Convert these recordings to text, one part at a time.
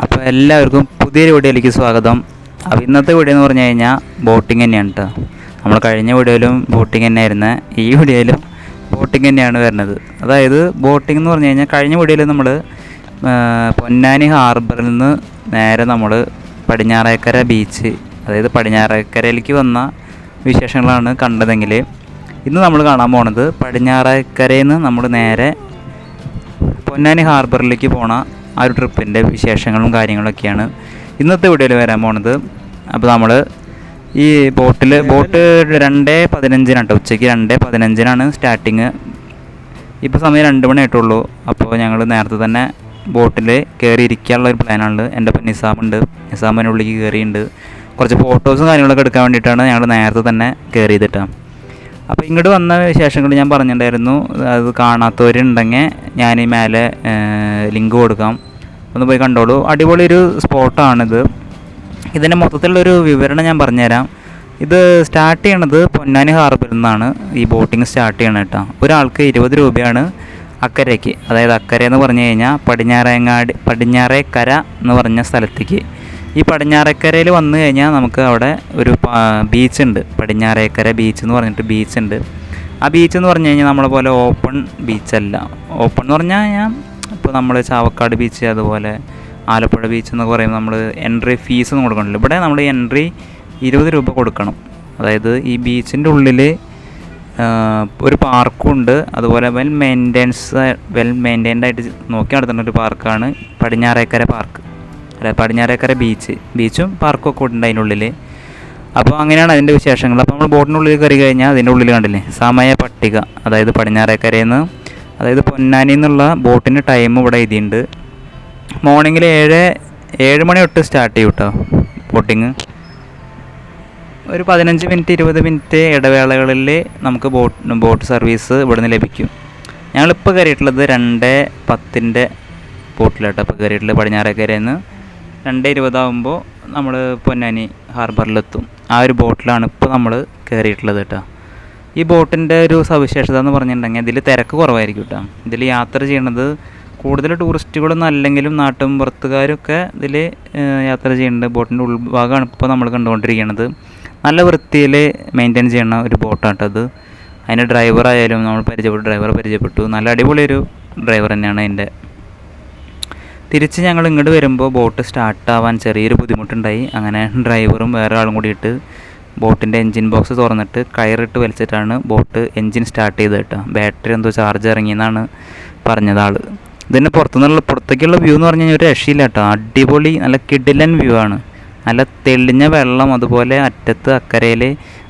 അപ്പോൾ എല്ലാവർക്കും പുതിയൊരു വീഡിയോയിലേക്ക് സ്വാഗതം. അപ്പോൾ ഇന്നത്തെ വീഡിയോ എന്ന് പറഞ്ഞു കഴിഞ്ഞാൽ ബോട്ടിംഗ് തന്നെയാണ് കേട്ടോ നമ്മൾ കഴിഞ്ഞ വീഡിയോയിലും ബോട്ടിംഗ് തന്നെയായിരുന്നു. ഈ വീഡിയോയിലും ബോട്ടിംഗ് തന്നെയാണ് വരുന്നത്. അതായത് ബോട്ടിംഗ് എന്ന് പറഞ്ഞു കഴിഞ്ഞാൽ കഴിഞ്ഞ വീഡിയോയിൽ നമ്മൾ പൊന്നാനി ഹാർബറിൽ നിന്ന് നേരെ നമ്മൾ പടിഞ്ഞാറേക്കര ബീച്ച് അതായത് പടിഞ്ഞാറേക്കരയിലേക്ക് വന്ന വിശേഷങ്ങളാണ് കണ്ടതെങ്കിൽ ഇന്ന് നമ്മൾ കാണാൻ പോണത് പടിഞ്ഞാറേക്കരയിൽ നിന്ന് നമ്മൾ നേരെ പൊന്നാനി ഹാർബറിലേക്ക് പോണ ആ ഒരു ട്രിപ്പിന്റെ വിശേഷങ്ങളും കാര്യങ്ങളൊക്കെയാണ്. ഇന്നത്തെ വീഡിയോയിൽ വരാൻ പോണത് അപ്പോൾ നമ്മൾ ഈ ബോട്ടിൽ ബോട്ട് രണ്ട് പതിനഞ്ചിനാണ് കേട്ടോ ഉച്ചയ്ക്ക് രണ്ട് പതിനഞ്ചിനാണ് സ്റ്റാർട്ടിങ്. ഇപ്പോൾ സമയം രണ്ട് മണി ആയിട്ടുള്ളൂ. അപ്പോൾ ഞങ്ങൾ നേരത്തെ തന്നെ ബോട്ടിൽ കയറി ഇരിക്കാനുള്ള ഒരു പ്ലാനാണ് എന്റെ ഇപ്പം നിസാമുണ്ട്. നിസാമിന്റെ ഉള്ളിലേക്ക് കയറിയിട്ടുണ്ട്. കുറച്ച് ഫോട്ടോസും കാര്യങ്ങളൊക്കെ എടുക്കാൻ വേണ്ടിയിട്ടാണ് ഞങ്ങൾ നേരത്തെ തന്നെ കയറിയതിട്ടാണ് അപ്പോൾ ഇങ്ങോട്ട് വന്ന ശേഷം കൂടി ഞാൻ പറഞ്ഞിട്ടുണ്ടായിരുന്നു അത് കാണാത്തവരുണ്ടെങ്കിൽ ഞാൻ ഈ മേലെ ലിങ്ക് കൊടുക്കാം. ഒന്ന് പോയി കണ്ടോളൂ. അടിപൊളി ഒരു സ്പോട്ടാണിത്. ഇതിന്റെ മൊത്തത്തിലുള്ളൊരു വിവരണം ഞാൻ പറഞ്ഞുതരാം. ഇത് സ്റ്റാർട്ട് ചെയ്യണത് പൊന്നാനി ഹാർബറിൽ നിന്നാണ്. ഈ ബോട്ടിങ് സ്റ്റാർട്ട് ചെയ്യണത് കേട്ടോ. ഒരാൾക്ക് ഇരുപത് രൂപയാണ് അക്കരയ്ക്ക്. അതായത് അക്കര എന്ന് പറഞ്ഞു കഴിഞ്ഞാൽ പടിഞ്ഞാറേങ്ങാടി പടിഞ്ഞാറേക്കര എന്ന് പറഞ്ഞ സ്ഥലത്തേക്ക്. ഈ പടിഞ്ഞാറേക്കരയിൽ വന്നു കഴിഞ്ഞാൽ നമുക്ക് അവിടെ ഒരു ബീച്ച് ഉണ്ട്. പടിഞ്ഞാറേക്കര ബീച്ച് എന്ന് പറഞ്ഞിട്ട് ബീച്ച് ഉണ്ട്. ആ ബീച്ച് എന്ന് പറഞ്ഞു കഴിഞ്ഞാൽ നമ്മളെ പോലെ ഓപ്പൺ ബീച്ചല്ല ഓപ്പൺ എന്ന് പറഞ്ഞാൽ ഞാൻ ഇപ്പോൾ നമ്മൾ ചാവക്കാട് ബീച്ച് അതുപോലെ ആലപ്പുഴ ബീച്ച് എന്നൊക്കെ പറയുമ്പോൾ നമ്മൾ എൻട്രി ഫീസ് ഒന്നും കൊടുക്കണമല്ലോ ഇവിടെ നമ്മൾ എൻട്രി ഇരുപത് രൂപ കൊടുക്കണം. അതായത് ഈ ബീച്ചിന്റെ ഉള്ളിൽ ഒരു പാർക്കും ഉണ്ട്. അതുപോലെ വെൽ മെയിന്റെൻസ് വെൽ മെയിന്റൈൻഡ് ആയിട്ട് നോക്കി നടത്തുന്ന ഒരു പാർക്കാണ് പടിഞ്ഞാറേക്കര പാർക്ക് പടിഞ്ഞാറേക്കര ബീച്ച് ബീച്ചും പാർക്കും ഒക്കെ ഉണ്ട് അതിന്റെ ഉള്ളിൽ അപ്പോൾ അങ്ങനെയാണ് അതിന്റെ വിശേഷങ്ങൾ. അപ്പോൾ നമ്മൾ ബോട്ടിനുള്ളിൽ കയറി കഴിഞ്ഞാൽ അതിന്റെ ഉള്ളിൽ കണ്ടില്ലേ? സമയ പട്ടിക അതായത് പടിഞ്ഞാറേക്കരയിൽ നിന്ന് അതായത് പൊന്നാനി എന്നുള്ള ബോട്ടിന്റെ ടൈം ഇവിടെ എഴുതിയിട്ടുണ്ട്. മോർണിംഗിൽ ഏഴ് ഏഴ് മണി തൊട്ട് സ്റ്റാർട്ട് ചെയ്യും കേട്ടോ ബോട്ടിങ് ഒരു പതിനഞ്ച് മിനിറ്റ് ഇരുപത് മിനിറ്റ് ഇടവേളകളിൽ നമുക്ക് ബോട്ട് ബോട്ട് സർവീസ് ഇവിടുന്ന് ലഭിക്കും. ഞങ്ങളിപ്പോൾ കയറിയിട്ടുള്ളത് രണ്ട് പത്തിന്റെ ബോട്ടിലാട്ടോ ഇപ്പോൾ കയറിയിട്ടുള്ളത് പടിഞ്ഞാറേക്കരയിൽ നിന്ന് രണ്ട് ഇരുപതാകുമ്പോൾ നമ്മൾ പൊന്നാനി ഹാർബറിലെത്തും. ആ ഒരു ബോട്ടിലാണ് ഇപ്പോൾ നമ്മൾ കയറിയിട്ടുള്ളത് കേട്ടോ. ഈ ബോട്ടിന്റെ ഒരു സവിശേഷത എന്ന് പറഞ്ഞിട്ടുണ്ടെങ്കിൽ ഇതിൽ തിരക്ക് കുറവായിരിക്കും കേട്ടോ. ഇതിൽ യാത്ര ചെയ്യണത് കൂടുതൽ ടൂറിസ്റ്റുകളൊന്നും അല്ലെങ്കിലും നാട്ടും പുറത്തുകാരൊക്കെ ഇതിൽ യാത്ര ചെയ്യുന്നുണ്ട് ബോട്ടിന്റെ ഉൾഭാഗമാണ് ഇപ്പോൾ നമ്മൾ കണ്ടുകൊണ്ടിരിക്കുന്നത് നല്ല വൃത്തിയിൽ മെയിന്റെയിൻ ചെയ്യുന്ന ഒരു ബോട്ടാണ് അത്. അതിന്റെ ഡ്രൈവർ ആയാലും നമ്മൾ പരിചയപ്പെട്ടു ഡ്രൈവർ പരിചയപ്പെട്ടു. നല്ല അടിപൊളിയൊരു ഡ്രൈവർ തന്നെയാണ് അതിന്റെ തിരിച്ച് ഞങ്ങൾ ഇങ്ങോട്ട് വരുമ്പോൾ ബോട്ട് സ്റ്റാർട്ടാവാൻ ചെറിയൊരു ബുദ്ധിമുട്ടുണ്ടായി. അങ്ങനെ ഡ്രൈവറും വേറെ ആളും കൂടിയിട്ട് ബോട്ടിന്റെ എൻജിൻ ബോക്സ് തുറന്നിട്ട് കയറിട്ട് വലിച്ചിട്ടാണ് ബോട്ട് എൻജിൻ സ്റ്റാർട്ട് ചെയ്തത് കേട്ടോ. ബാറ്ററി എന്തോ ചാർജ് ഇറങ്ങിയെന്നാണ് പറഞ്ഞത് ആൾ ഇതിന്റെ പുറത്തുനിന്നുള്ള പുറത്തേക്കുള്ള വ്യൂ എന്ന് പറഞ്ഞു കഴിഞ്ഞാൽ ഒരു രക്ഷയില്ല കേട്ടോ. അടിപൊളി നല്ല കിഡിലൻ വ്യൂ ആണ്. നല്ല തെളിഞ്ഞ വെള്ളം അതുപോലെ അറ്റത്ത് അക്കരയിൽ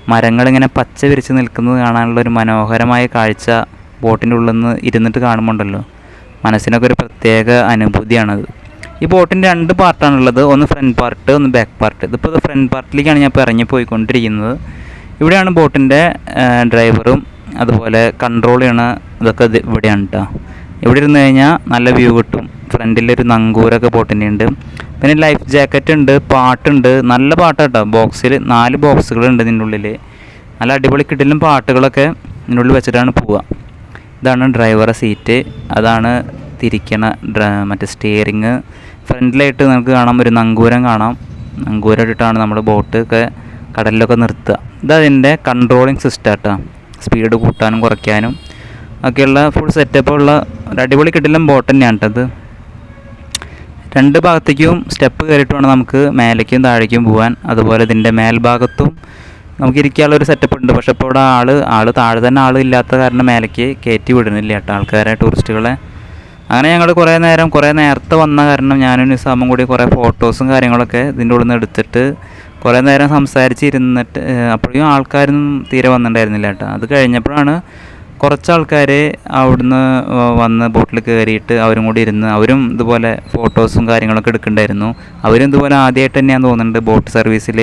മരങ്ങളിങ്ങനെ പച്ച വിരിച്ച് നിൽക്കുന്നത് കാണാനുള്ള ഒരു മനോഹരമായ കാഴ്ച ബോട്ടിന്റെ ഉള്ളിൽ നിന്ന് ഇരുന്നിട്ട് കാണുമ്പോണ്ടല്ലോ മനസ്സിനൊക്കെ ഒരു പ്രത്യേക അനുഭൂതിയാണത്. ഈ ബോട്ടിന്റെ രണ്ട് പാർട്ടാണുള്ളത് ഒന്ന് ഫ്രണ്ട് പാർട്ട് ഒന്ന് ബാക്ക് പാർട്ട് ഇതിപ്പോൾ ഫ്രണ്ട് പാർട്ടിലേക്കാണ് ഞാൻ ഇപ്പോൾ ഇറങ്ങി പോയിക്കൊണ്ടിരിക്കുന്നത്. ഇവിടെയാണ് ബോട്ടിന്റെ ഡ്രൈവറും അതുപോലെ കൺട്രോൾ ചെയ്യണ ഇതൊക്കെ ഇത് ഇവിടെയാണ് കേട്ടോ ഇവിടെ ഇരുന്ന് കഴിഞ്ഞാൽ നല്ല വ്യൂ കിട്ടും. ഫ്രണ്ടിലൊരു നങ്കൂരൊക്കെ ബോട്ടിന്റെ ഉണ്ട്. പിന്നെ ലൈഫ് ജാക്കറ്റ് ഉണ്ട് പാട്ടുണ്ട് നല്ല പാട്ടാട്ടോ ബോക്സിൽ നാല് ബോക്സുകളുണ്ട് ഇതിന്റെ ഉള്ളിൽ നല്ല അടിപൊളി കിട്ടിലും പാട്ടുകളൊക്കെ ഇതിന്റെ ഉള്ളിൽ വെച്ചിട്ടാണ് പോവുക. ഇതാണ് ഡ്രൈവറെ സീറ്റ് അതാണ് തിരിക്കണ മറ്റേ സ്റ്റിയറിങ് ഫ്രണ്ടിലായിട്ട് നമുക്ക് കാണാം ഒരു നങ്കൂരം കാണാം. നങ്കൂരം ഇട്ടിട്ടാണ് നമ്മൾ ബോട്ട് ഒക്കെ കടലിലൊക്കെ നിർത്തുക. ഇതതിന്റെ കൺട്രോളിങ് സിസ്റ്റം കേട്ടോ സ്പീഡ് കൂട്ടാനും കുറയ്ക്കാനും. ഒക്കെയുള്ള ഫുൾ സെറ്റപ്പുള്ള ഒരു അടിപൊളി കിട്ടിലും ബോട്ട് തന്നെയാണ് കേട്ടത് രണ്ട് ഭാഗത്തേക്കും സ്റ്റെപ്പ് കയറിയിട്ട് വേണം നമുക്ക് മേലേക്കും താഴേക്കും പോകാൻ. അതുപോലെ ഇതിന്റെ മേൽഭാഗത്തും നമുക്ക് ഇരിക്കാനുള്ള ഒരു സെറ്റപ്പ് ഉണ്ട്. പക്ഷെ ഇപ്പോൾ ഇവിടെ ആൾ ആൾ താഴെ തന്നെ ആൾ ഇല്ലാത്ത കാരണം മേലേക്ക് കയറ്റി വിടുന്നില്ല കേട്ടോ ആൾക്കാരെ ടൂറിസ്റ്റുകളെ അങ്ങനെ ഞങ്ങൾ കുറേ നേരം കുറേ നേരത്തെ വന്ന കാരണം ഞാനും നിസാമും കൂടി കുറേ ഫോട്ടോസും കാര്യങ്ങളൊക്കെ ഇതിന്റെ ഉള്ളിൽ നിന്ന് എടുത്തിട്ട് കുറേ നേരം സംസാരിച്ചിരുന്നിട്ട് അപ്പോഴും ആൾക്കാരൊന്നും തീരെ വന്നിട്ടുണ്ടായിരുന്നില്ല കേട്ടോ. അത് കഴിഞ്ഞപ്പോഴാണ് കുറച്ച് ആൾക്കാർ അവിടുന്ന് വന്ന് ബോട്ടിൽ കയറിയിട്ട് അവരും കൂടി ഇരുന്ന് അവരും ഇതുപോലെ ഫോട്ടോസും കാര്യങ്ങളൊക്കെ എടുക്കുന്നുണ്ടായിരുന്നു. അവരും ഇതുപോലെ ആദ്യമായിട്ട് തന്നെയാണ് തോന്നുന്നുണ്ട് ബോട്ട് സർവീസിൽ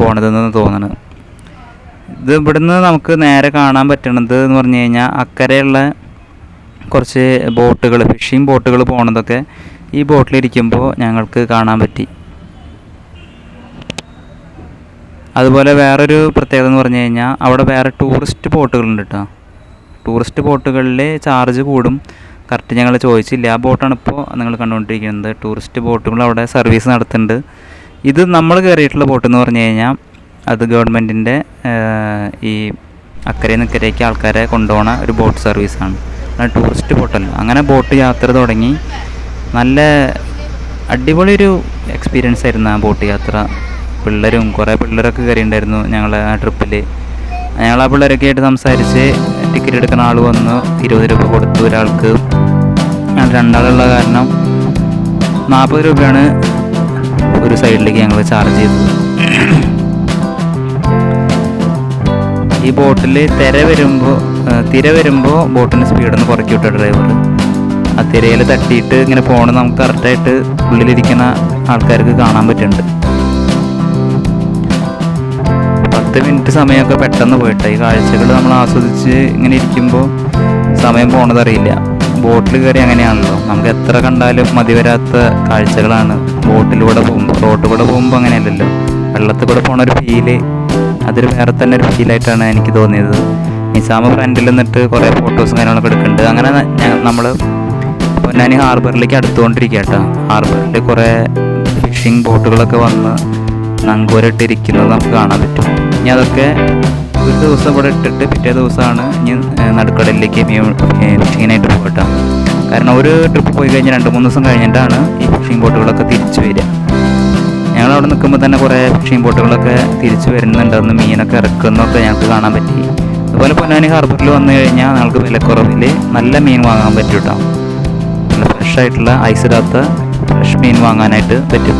പോണതെന്ന് തോന്നുന്നത് ഇത് ഇവിടുന്ന് നമുക്ക് നേരെ കാണാൻ പറ്റണത് എന്ന് പറഞ്ഞു കഴിഞ്ഞാൽ അക്കരെയുള്ള കുറച്ച് ബോട്ടുകൾ ഫിഷിംഗ് ബോട്ടുകൾ പോണതൊക്കെ ഈ ബോട്ടിലിരിക്കുമ്പോൾ ഞങ്ങൾക്ക് കാണാൻ പറ്റി. അതുപോലെ വേറൊരു പ്രത്യേകത എന്ന് പറഞ്ഞു കഴിഞ്ഞാൽ അവിടെ വേറെ ടൂറിസ്റ്റ് ബോട്ടുകളുണ്ട് കേട്ടോ ടൂറിസ്റ്റ് ബോട്ടുകളിൽ ചാർജ് കൂടും. കറക്റ്റ് ഞങ്ങൾ ചോദിച്ചില്ല. ആ ബോട്ടാണ് ഇപ്പോൾ നിങ്ങൾ കണ്ടുകൊണ്ടിരിക്കുന്നത്. ടൂറിസ്റ്റ് ബോട്ടുകൾ അവിടെ സർവീസ് നടത്തുന്നുണ്ട്. ഇത് നമ്മൾ കയറിയിട്ടുള്ള ബോട്ട് എന്ന് പറഞ്ഞു കഴിഞ്ഞാൽ അത് ഗവൺമെന്റിന്റെ ഈ അക്കരെ നിക്കരേക്ക് ആൾക്കാരെ കൊണ്ടുപോണ ഒരു ബോട്ട് സർവീസാണ്. ടൂറിസ്റ്റ് ബോട്ടല്ല. അങ്ങനെ ബോട്ട് യാത്ര തുടങ്ങി നല്ല അടിപൊളി ഒരു എക്സ്പീരിയൻസ് ആയിരുന്നു ആ ബോട്ട് യാത്ര. പിള്ളേരും കുറേ പിള്ളേരൊക്കെ കയറിയിട്ടുണ്ടായിരുന്നു ഞങ്ങൾ ആ ട്രിപ്പിൽ ഞങ്ങൾ ആ പിള്ളേരൊക്കെ ആയിട്ട് സംസാരിച്ച് ടിക്കറ്റ് എടുക്കുന്ന ആൾ വന്നു. ഇരുപത് രൂപ കൊടുത്തു ഒരാൾക്ക്. രണ്ടാളുള്ള കാരണം നാൽപ്പത് രൂപയാണ് ഒരു സൈഡിലേക്ക് ഞങ്ങൾ ചാർജ് ചെയ്തത്. ഈ ബോട്ടിൽ തിര വരുമ്പോൾ തിര വരുമ്പോൾ ബോട്ടിന്റെ സ്പീഡൊന്ന് കുറയ്ക്കും കേട്ടോ ഡ്രൈവർ ആ തിരയിൽ തട്ടിയിട്ട് ഇങ്ങനെ പോകണം നമുക്ക് കറക്റ്റായിട്ട് ഉള്ളിലിരിക്കുന്ന ആൾക്കാർക്ക് കാണാൻ പറ്റുന്നുണ്ട്. പത്ത് മിനിറ്റ് സമയമൊക്കെ പെട്ടെന്ന് പോയിട്ട്. ഈ കാഴ്ചകൾ നമ്മൾ ആസ്വദിച്ച് ഇങ്ങനെ ഇരിക്കുമ്പോൾ സമയം പോണതറിയില്ല ബോട്ടിൽ കയറി അങ്ങനെയാണല്ലോ. നമുക്ക് എത്ര കണ്ടാലും മതി വരാത്ത കാഴ്ചകളാണ് ബോട്ടിലൂടെ പോകുമ്പോൾ റോട്ടിലൂടെ പോകുമ്പോൾ അങ്ങനെയല്ലല്ലോ. വെള്ളത്തിൽ കൂടെ പോണ ഒരു ഫീൽ അതൊരു വേറെ തന്നെ ഒരു ഫീലായിട്ടാണ് എനിക്ക് തോന്നിയത്. നിസാമ ഫ്രണ്ടിൽ നിന്നിട്ട് കുറേ ഫോട്ടോസും കാര്യങ്ങളൊക്കെ എടുക്കുന്നുണ്ട്. അങ്ങനെ നമ്മൾ പൊന്നാനി ഹാർബറിലേക്ക് അടുത്തുകൊണ്ടിരിക്കുക കേട്ടോ ഹാർബറിൽ കുറേ ഫിഷിംഗ് ബോട്ടുകളൊക്കെ വന്ന് നങ്കൂരിട്ടിരിക്കുന്നത് നമുക്ക് കാണാൻ പറ്റും. ഇനി അതൊക്കെ ഒരു ദിവസം ഇവിടെ ഇട്ടിട്ട് പിറ്റേ ദിവസമാണ് ഇനി നടുക്കടലിലേക്ക് ഫിഷിങ്ങിനായിട്ട് പോകട്ടോ. കാരണം ഒരു ട്രിപ്പ് പോയി കഴിഞ്ഞാൽ രണ്ട് മൂന്ന് ദിവസം കഴിഞ്ഞിട്ടാണ് ഈ ഫിഷിംഗ് ബോട്ടുകളൊക്കെ തിരിച്ചു വരിക. ഞങ്ങൾ അവിടെ നിൽക്കുമ്പോൾ തന്നെ കുറേ ഫിഷിംഗ് ബോട്ടുകളൊക്കെ തിരിച്ചു വരുന്നുണ്ടെന്ന് മീനൊക്കെ ഇറക്കുന്നൊക്കെ ഞങ്ങൾക്ക് കാണാൻ പറ്റി. അതുപോലെ പൊന്നാനി ഹാർബറിൽ വന്നു കഴിഞ്ഞാൽ ഞങ്ങൾക്ക് വിലക്കുറവിൽ നല്ല മീൻ വാങ്ങാൻ പറ്റും കേട്ടോ നല്ല ഫ്രഷ് ആയിട്ടുള്ള ഐസ് ഇടാത്ത ഫ്രഷ് മീൻ വാങ്ങാനായിട്ട് പറ്റും.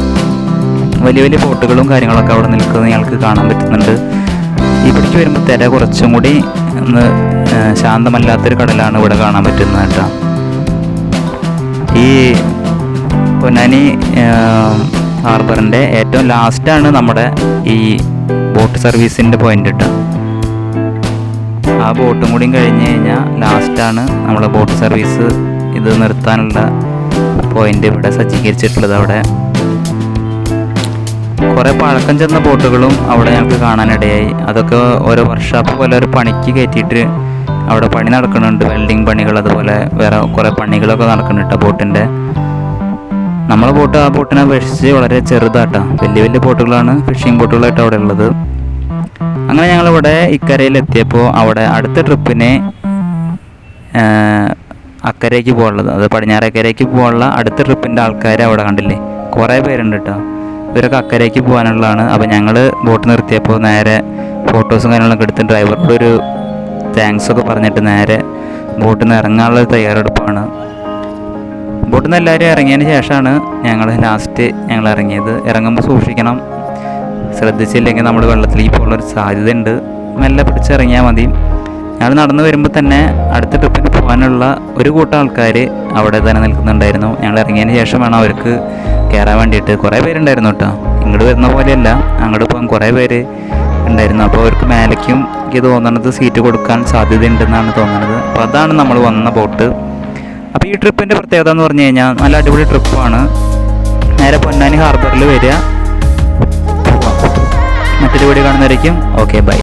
വലിയ വലിയ ബോട്ടുകളും കാര്യങ്ങളൊക്കെ അവിടെ നിൽക്കുന്നത് ഞങ്ങൾക്ക് കാണാൻ പറ്റുന്നുണ്ട്. ഇവിടേക്ക് വരുമ്പോൾ തിര കുറച്ചും കൂടി ഒന്ന് ശാന്തമല്ലാത്തൊരു കടലാണ് ഇവിടെ കാണാൻ പറ്റുന്നത് കേട്ടോ. ഈ പൊന്നാനി ഹാർബറിന്റെ ഏറ്റവും ലാസ്റ്റാണ് നമ്മുടെ ഈ ബോട്ട് സർവീസിന്റെ പോയിന്റ് കേട്ടോ ആ ബോട്ടും കൂടി കഴിഞ്ഞ് കഴിഞ്ഞാൽ ലാസ്റ്റാണ് നമ്മളെ ബോട്ട് സർവീസ് ഇത് നിർത്താനുള്ള പോയിന്റ് ഇവിടെ സജ്ജീകരിച്ചിട്ടുള്ളത് അവിടെ. കുറേ പഴക്കം ചെന്ന ബോട്ടുകളും അവിടെ ഞങ്ങൾക്ക് കാണാനിടയായി. അതൊക്കെ ഓരോ വർക്ക്ഷോപ്പ് പോലെ ഒരു പണിക്ക് കയറ്റിയിട്ട് അവിടെ പണി നടക്കുന്നുണ്ട്. വെൽഡിങ് പണികൾ അതുപോലെ വേറെ കുറേ പണികളൊക്കെ നടക്കുന്നുണ്ട് ബോട്ടിന്റെ. നമ്മളെ ബോട്ട് ആ ബോട്ടിനെ അപേക്ഷിച്ച് വളരെ ചെറുതാട്ടോ. വലിയ വലിയ ബോട്ടുകളാണ് ഫിഷിംഗ് ബോട്ടുകളായിട്ട് അവിടെ ഉള്ളത്. അങ്ങനെ ഞങ്ങൾ ഞങ്ങളിവിടെ ഇക്കരയിൽ എത്തിയപ്പോൾ അവിടെ അടുത്ത ട്രിപ്പിന് അക്കരയ്ക്ക് പോകാനുള്ളത്. അത് പടിഞ്ഞാറക്കരയ്ക്ക് പോകാനുള്ള അടുത്ത ട്രിപ്പിന്റെ ആൾക്കാരെ അവിടെ കണ്ടില്ലേ? കുറേ പേരുണ്ട് കേട്ടോ ഇവരൊക്കെ അക്കരയ്ക്ക് പോകാനുള്ളതാണ്. അപ്പോൾ ഞങ്ങൾ ബോട്ട് നിർത്തിയപ്പോൾ നേരെ ഫോട്ടോസും കാര്യങ്ങളൊക്കെ എടുത്ത് ഡ്രൈവറോടൊരു താങ്ക്സ് ഒക്കെ പറഞ്ഞിട്ട് നേരെ ബോട്ടിൽ നിന്ന് ഇറങ്ങാനുള്ള തയ്യാറെടുപ്പാണ്. ബോട്ടിൽ നിന്ന് എല്ലാവരും ഇറങ്ങിയതിന് ശേഷമാണ് ഞങ്ങൾ ലാസ്റ്റ് ഞങ്ങൾ ഇറങ്ങിയത്. ഇറങ്ങുമ്പോൾ സൂക്ഷിക്കണം. ശ്രദ്ധിച്ചില്ലെങ്കിൽ നമ്മൾ വെള്ളത്തിലേക്ക് പോകാനുള്ളൊരു സാധ്യതയുണ്ട്. മെല്ലെ പിടിച്ചിറങ്ങിയാൽ മതി. ഞങ്ങൾ നടന്നു വരുമ്പോൾ തന്നെ അടുത്ത ട്രിപ്പിന് പോകാനുള്ള ഒരു കൂട്ടം ആൾക്കാർ അവിടെ തന്നെ നിൽക്കുന്നുണ്ടായിരുന്നു. ഞങ്ങൾ ഇറങ്ങിയതിന് ശേഷം വേണം അവർക്ക് കയറാൻ വേണ്ടിയിട്ട്. കുറേ പേരുണ്ടായിരുന്നു കേട്ടോ. ഇങ്ങോട്ട് വരുന്ന പോലെയല്ല. അങ്ങോട്ട് പോകാൻ കുറേ പേര് ഉണ്ടായിരുന്നു. അപ്പോൾ അവർക്ക് മേലേക്കും എനിക്ക് തോന്നണത് സീറ്റ് കൊടുക്കാൻ സാധ്യതയുണ്ടെന്നാണ് തോന്നുന്നത്. അപ്പോൾ അതാണ് നമ്മൾ വന്ന ബോട്ട് അപ്പോൾ ഈ ട്രിപ്പിന്റെ പ്രത്യേകത എന്ന് പറഞ്ഞു കഴിഞ്ഞാൽ നല്ല അടിപൊളി ട്രിപ്പാണ്. നേരെ പൊന്നാനി ഹാർബറിൽ വരിക. മറ്റൊരു വീഡിയോ കാണുന്നവരേക്കും. Okay bye.